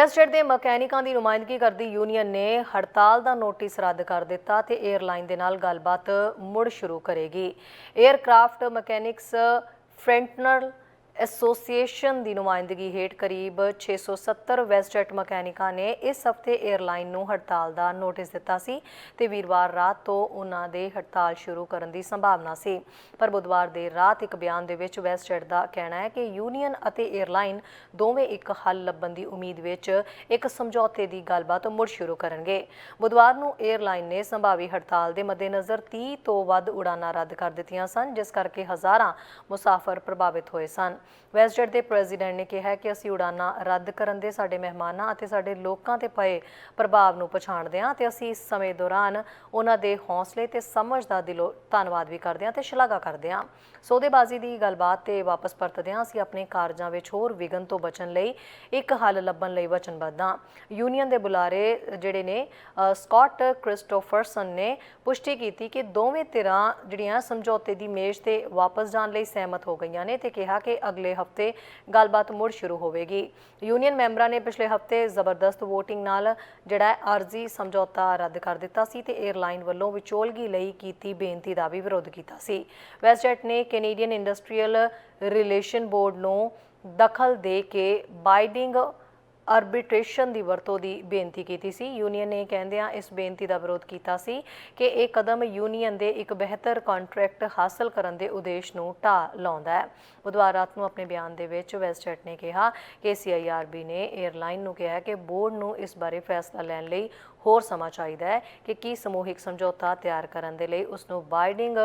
ਵੈਸਟਜੈਟ ਦੇ ਮਕੈਨਿਕਾਂ ਦੀ ਨੁਮਾਇੰਦਗੀ ਕਰਦੀ ਯੂਨੀਅਨ ਨੇ ਹੜਤਾਲ ਦਾ ਨੋਟਿਸ ਰੱਦ ਕਰ ਦਿੱਤਾ ਤੇ 에ਅਰਲਾਈਨ ਦੇ ਨਾਲ ਗੱਲਬਾਤ ਮੁੜ ਸ਼ੁਰੂ ਕਰੇਗੀ। 에ਅਰਕ੍ਰਾਫਟ ਮਕੈਨਿਕਸ ਫਰੈਂਟਨਰ ਐਸੋਸੀਏਸ਼ਨ ਦੀ ਨੁਮਾਇੰਦਗੀ ਹੇਠ ਕਰੀਬ 670 ਵੈਸਟਜੈਟ ਮਕੈਨਿਕਾਂ ਨੇ ਇਸ ਹਫ਼ਤੇ 에ਅਰਲਾਈਨ ਨੂੰ ਹੜਤਾਲ ਦਾ ਨੋਟਿਸ ਦਿੱਤਾ ਸੀ ਤੇ ਵੀਰਵਾਰ ਰਾਤ ਤੋਂ ਉਹਨਾਂ ਦੇ ਹੜਤਾਲ ਸ਼ੁਰੂ ਕਰਨ ਦੀ ਸੰਭਾਵਨਾ ਸੀ। ਪਰ ਬੁੱਧਵਾਰ ਦੇ ਰਾਤ ਇੱਕ ਬਿਆਨ ਦੇ ਵਿੱਚ ਵੈਸਟਜੈਟ ਦਾ ਕਹਿਣਾ ਹੈ ਕਿ ਯੂਨੀਅਨ ਅਤੇ 에ਅਰਲਾਈਨ ਦੋਵੇਂ ਇੱਕ ਹੱਲ ਲੱਭਣ ਦੀ ਉਮੀਦ ਵਿੱਚ ਇੱਕ ਸਮਝੌਤੇ ਦੀ ਗੱਲਬਾਤ ਮੁੜ ਸ਼ੁਰੂ ਕਰਨਗੇ। ਬੁੱਧਵਾਰ ਨੂੰ 에ਅਰਲਾਈਨ ਨੇ ਸੰਭਾਵੀ ਹੜਤਾਲ ਦੇ ਮੱਦੇਨਜ਼ਰ 30 ਤੋਂ ਵੱਧ ਉਡਾਨਾਂ ਰੱਦ ਕਰ ਦਿੱਤੀਆਂ ਸਨ, ਜਿਸ ਕਰਕੇ ਹਜ਼ਾਰਾਂ ਮੁਸਾਫਰ ਪ੍ਰਭਾਵਿਤ ਹੋਏ ਸਨ। ਵੈਸਟਜੈਟ ਦੇ ਪ੍ਰੈਜ਼ੀਡੈਂਟ ਨੇ ਕਿਹਾ ਕਿ ਅਸੀਂ ਉਡਾਨਾਂ ਰੱਦ ਕਰਨ ਦੇ ਸਾਡੇ ਮਹਿਮਾਨਾਂ ਅਤੇ ਸਾਡੇ ਲੋਕਾਂ ਤੇ ਪਏ ਪ੍ਰਭਾਵ ਨੂੰ ਪਛਾਣਦੇ ਹਾਂ ਤੇ ਅਸੀਂ ਇਸ ਸਮੇਂ ਦੌਰਾਨ ਉਹਨਾਂ ਦੇ ਹੌਸਲੇ ਤੇ ਸਮਝ ਦਾ ਦਿਲੋਂ ਧੰਨਵਾਦ ਵੀ ਕਰਦੇ ਹਾਂ ਤੇ ਸ਼ਲਾਘਾ ਕਰਦੇ ਹਾਂ। ਸੌਦੇਬਾਜ਼ੀ ਦੀ ਗੱਲਬਾਤ ਤੇ ਵਾਪਸ ਪਰਤਦੇ ਹਾਂ। ਅਸੀਂ ਆਪਣੇ ਕਾਰਜਾਂ ਵਿੱਚ ਹੋਰ ਵਿਗਨ ਤੋਂ ਬਚਣ ਲਈ ਇੱਕ ਹੱਲ ਲੱਭਣ ਲਈ ਵਚਨਬੱਧ ਹਾਂ। ਯੂਨੀਅਨ ਦੇ ਬੁਲਾਰੇ ਜਿਹੜੇ ਨੇ ਅ, ਸਕਾਟ ਕ੍ਰਿਸਟੋਫਰਸਨ ਨੇ ਪੁਸ਼ਟੀ ਕੀਤੀ ਕਿ ਦੋਵੇਂ ਧਿਰਾਂ ਜਿਹੜੀਆਂ ਸਮਝੌਤੇ ਦੀ ਮੇਜ਼ ਤੇ ਵਾਪਸ ਜਾਣ ਲਈ ਸਹਿਮਤ ਹੋ ਗਈਆਂ ਨੇ ਤੇ ਕਿਹਾ ਕਿ ਅਗਲੇ ਹਫ਼ਤੇ ਗੱਲਬਾਤ ਮੁੜ ਸ਼ੁਰੂ ਹੋਵੇਗੀ। ਯੂਨੀਅਨ ਮੈਂਬਰਾਂ ਨੇ ਪਿਛਲੇ ਹਫ਼ਤੇ ਜ਼ਬਰਦਸਤ VOTING ਨਾਲ ਜਿਹੜਾ ਹੈ ਆਰਜ਼ੀ ਸਮਝੌਤਾ ਰੱਦ ਕਰ ਦਿੱਤਾ ਸੀ ਤੇ 에ਅਰਲਾਈਨ ਵੱਲੋਂ ਵਿਚੋਲਗੀ ਲਈ ਕੀਤੀ ਬੇਨਤੀ ਦਾ ਵੀ ਵਿਰੋਧ ਕੀਤਾ ਸੀ। ਵੈਸਟਜੈਟ ਨੇ ਕੈਨੇਡੀਅਨ ਇੰਡਸਟਰੀਅਲ ਰਿਲੇਸ਼ਨ ਬੋਰਡ ਨੂੰ ਦਖਲ ਦੇ ਕੇ ਬਾਈਡਿੰਗ ਆਰਬਿਟ੍ਰੇਸ਼ਨ ਦੀ ਵਰਤੋਂ ਦੀ ਬੇਨਤੀ ਕੀਤੀ ਸੀ। ਯੂਨੀਅਨ ਨੇ ਕਹਿੰਦਿਆਂ ਇਸ ਬੇਨਤੀ ਦਾ ਵਿਰੋਧ ਕੀਤਾ ਸੀ ਕਿ ਇਹ ਕਦਮ ਯੂਨੀਅਨ ਦੇ ਇੱਕ ਬਿਹਤਰ ਕੰਟਰੈਕਟ ਹਾਸਲ ਕਰਨ ਦੇ ਉਦੇਸ਼ ਨੂੰ ਢਾਹ ਲਾਉਂਦਾ ਹੈ। ਬੁੱਧਵਾਰ ਰਾਤ ਨੂੰ ਆਪਣੇ ਬਿਆਨ ਦੇ ਵਿੱਚ ਵੈਸਟਜੈਟ ਨੇ ਕਿਹਾ ਕਿ ਸੀਆਈਆਰਬੀ ਨੇ 에ਅਰਲਾਈਨ ਨੂੰ ਕਿਹਾ ਕਿ ਬੋਰਡ ਨੂੰ ਇਸ ਬਾਰੇ ਫੈਸਲਾ ਲੈਣ ਲਈ ਹੋਰ ਸਮਾਂ ਚਾਹੀਦਾ ਹੈ ਕਿ ਕੀ ਸਮੂਹਿਕ ਸਮਝੌਤਾ ਤਿਆਰ ਕਰਨ ਦੇ ਲਈ ਉਸ ਨੂੰ ਬਾਈਡਿੰਗ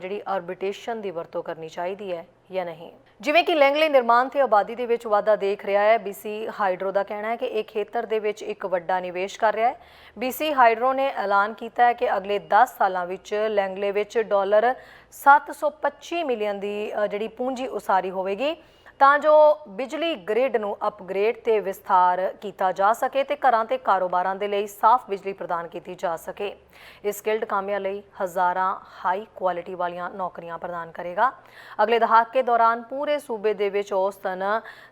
ਜਿਹੜੀ ਆਰਬਿਟ੍ਰੇਸ਼ਨ ਦੀ ਵਰਤੋਂ ਕਰਨੀ ਚਾਹੀਦੀ ਹੈ ਜਾਂ ਨਹੀਂ? ਜਿਵੇਂ ਕਿ ਲੈਂਗਲੇ ਨਿਰਮਾਣ ਤੇ ਆਬਾਦੀ ਦੇ ਵਿੱਚ ਵਾਧਾ ਦੇਖ ਰਿਹਾ ਹੈ ਬੀਸੀ ਹਾਈਡਰੋ ਦਾ ਕਹਿਣਾ ਹੈ ਕਿ ਇਹ ਖੇਤਰ ਦੇ ਵਿੱਚ ਇੱਕ ਵੱਡਾ ਨਿਵੇਸ਼ ਕਰ ਰਿਹਾ ਹੈ। ਬੀਸੀ ਹਾਈਡਰੋ ਨੇ ਐਲਾਨ ਕੀਤਾ ਹੈ ਕਿ ਅਗਲੇ 10 ਸਾਲਾਂ ਵਿੱਚ ਲੈਂਗਲੇ ਵਿੱਚ ਡਾਲਰ 725 ਮਿਲੀਅਨ ਦੀ ਜਿਹੜੀ ਪੂੰਜੀ ਉਸਾਰੀ ਹੋਵੇਗੀ। ਤਾਂ ਜੋ ਬਿਜਲੀ ਗ੍ਰਿਡ ਨੂੰ ਅਪਗ੍ਰੇਡ ਤੇ ਵਿਸਥਾਰ ਕੀਤਾ ਜਾ ਸਕੇ ਤੇ ਘਰਾਂ ਤੇ ਕਾਰੋਬਾਰਾਂ ਦੇ ਲਈ ਸਾਫ਼ ਬਿਜਲੀ ਪ੍ਰਦਾਨ ਕੀਤੀ ਜਾ ਸਕੇ। ਇਸ ਸਕਿਲਡ ਕਾਮਿਆਂ ਲਈ ਹਜ਼ਾਰਾਂ ਹਾਈ ਕੁਆਲਿਟੀ ਵਾਲੀਆਂ ਨੌਕਰੀਆਂ ਪ੍ਰਦਾਨ ਕਰੇਗਾ। ਅਗਲੇ ਦਹਾਕੇ ਦੌਰਾਨ ਪੂਰੇ ਸੂਬੇ ਦੇ ਵਿੱਚ ਔਸਤਨ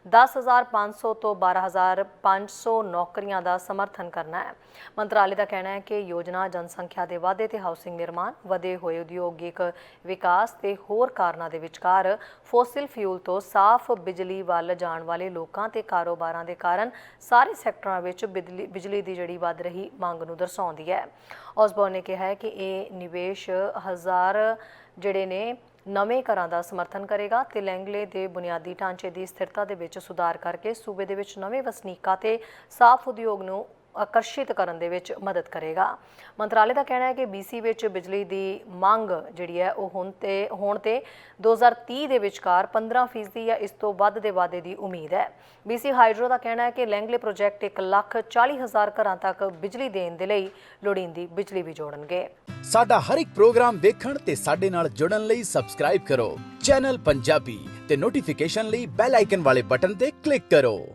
10500 ਤੋਂ 12500 ਨੌਕਰੀਆਂ ਦਾ ਸਮਰਥਨ ਕਰਨਾ ਹੈ। ਮੰਤਰਾਲੇ ਦਾ ਕਹਿਣਾ ਹੈ ਕਿ ਯੋਜਨਾ ਜਨਸੰਖਿਆ ਦੇ ਵਾਧੇ ਤੇ ਹਾਊਸਿੰਗ ਨਿਰਮਾਣ, ਵਧੇ ਹੋਏ ਉਦਯੋਗਿਕ ਵਿਕਾਸ ਤੇ ਹੋਰ ਕਾਰਨਾਂ ਦੇ ਵਿਚਕਾਰ ਫੋਸਿਲ ਫਿਊਲ ਤੋਂ ਸਾਫ਼ ਬਿਜਲੀ ਵੱਲ ਜਾਣ ਵਾਲੇ ਲੋਕਾਂ ਤੇ ਕਾਰੋਬਾਰਾਂ ਦੇ ਕਾਰਨ ਸਾਰੇ ਸੈਕਟਰਾਂ ਵਿੱਚ ਬਿਜਲੀ ਬਿਜਲੀ ਦੀ ਜਿਹੜੀ ਵੱਧ ਰਹੀ ਮੰਗ ਨੂੰ ਦਰਸਾਉਂਦੀ ਹੈ। ਔਸਬੋਰਨ ਨੇ ਕਿਹਾ ਹੈ ਕਿ ਇਹ ਨਿਵੇਸ਼ ਹਜ਼ਾਰ ਜਿਹੜੇ ਨੇ ਨਵੇਂ ਘਰਾਂ ਦਾ ਸਮਰਥਨ ਕਰੇਗਾ ਤੇ ਲੈਂਗਲੇ ਦੇ ਬੁਨਿਆਦੀ ਢਾਂਚੇ ਦੀ ਸਥਿਰਤਾ ਦੇ ਵਿੱਚ ਸੁਧਾਰ ਕਰਕੇ ਸੂਬੇ ਦੇ ਵਿੱਚ ਨਵੇਂ ਵਸਨੀਕਾਂ ਤੇ ਸਾਫ਼ ਉਦਯੋਗ ਨੂੰ ਆਕਰਸ਼ਿਤ ਕਰਨ ਦੇ ਵਿੱਚ ਮਦਦ ਕਰੇਗਾ। ਮੰਤਰਾਲੇ ਦਾ ਕਹਿਣਾ ਹੈ ਕਿ BC ਵਿੱਚ ਬਿਜਲੀ ਦੀ ਮੰਗ ਜਿਹੜੀ ਹੈ ਉਹ ਹੁਣ ਤੇ, ਹੋਣ ਤੇ 2030 ਦੇ ਵਿਚਕਾਰ 15% ਜਾਂ ਇਸ ਤੋਂ ਵੱਧ ਦੇ ਵਾਧੇ ਦੀ ਉਮੀਦ ਹੈ। BC ਹਾਈਡਰੋ ਦਾ ਕਹਿਣਾ ਹੈ ਕਿ ਲੈਂਗਲੇ ਪ੍ਰੋਜੈਕਟ 1 ਲੱਖ 40 ਹਜ਼ਾਰ ਘਰਾਂ ਤੱਕ ਬਿਜਲੀ ਦੇਣ ਦੇ ਲਈ ਲੋੜੀਂਦੀ ਬਿਜਲੀ ਵੀ ਜੋੜਨਗੇ। ਸਾਡਾ ਹਰ ਇੱਕ ਪ੍ਰੋਗਰਾਮ ਦੇਖਣ ਤੇ ਸਾਡੇ ਨਾਲ ਜੁੜਨ ਲਈ ਸਬਸਕ੍ਰਾਈਬ ਕਰੋ। ਚੈਨਲ ਪੰਜਾਬੀ ਤੇ ਨੋਟੀਫਿਕੇਸ਼ਨ ਲਈ ਬੈਲ ਆਈਕਨ ਵਾਲੇ ਬਟਨ ਤੇ ਕਲਿੱਕ ਕਰੋ।